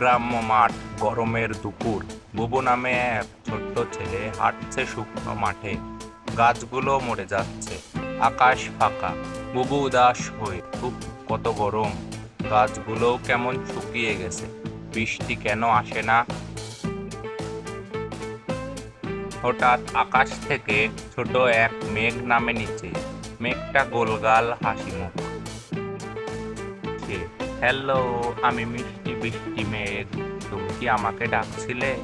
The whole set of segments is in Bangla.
গ্রাম্য মাঠ, গরমের দুপুর। বুবু নামে এক ছোট্ট ছেলে হাঁটছে শুকনো মাঠে। গাছগুলো মরে যাচ্ছে। আকাশ ফাঁকা। বুবু উদাস হয়ে খুব কত গরম। গাছগুলো কেমন শুকিয়ে গেছে। বৃষ্টি কেন আসে না? হঠাৎ আকাশ থেকে ছোট এক মেঘ নামে নিচে। মেঘটা গোলগাল হাসি মুখ হ্যালো, আমি মিষ্টি বৃষ্টি মেঘ। তুমি কি আমাকে ডাকছিলে?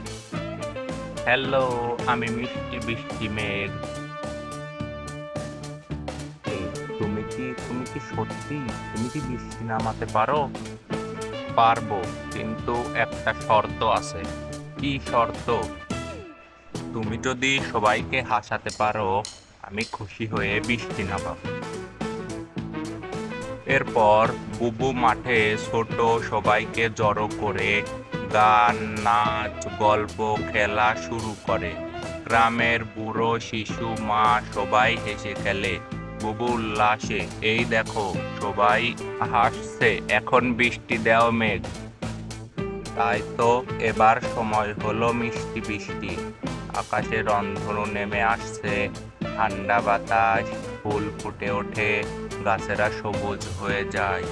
হ্যালো, আমি মিষ্টি বৃষ্টি মেঘ। তুমি কি তুমি কি সত্যি, তুমি কি বৃষ্টি নামাতে পারো? পারব, কিন্তু একটা শর্ত আছে। কি শর্ত? তুমি যদি সবাইকে হাসাতে পারো, আমি খুশি হয়ে বৃষ্টি নামাবো। এরপর বুবু মাঠে ছোট সবাইকে জড়ো করে গান, নাচ, গল্প, খেলা শুরু করে। গ্রামের বুড়ো, শিশু, মা সবাই হেসে খেলে। বুবু উল্লাসে, এই দেখো, সবাই হাসছে, এখন বৃষ্টি দেও মেঘ। তাই তো এবার সময় হলো মিষ্টি বৃষ্টি। আকাশের রন্ধনু নেমে আসছে ঠান্ডা বাতাস ফুল ফুটে ওঠে গাছেরা সবুজ হয়ে যায়।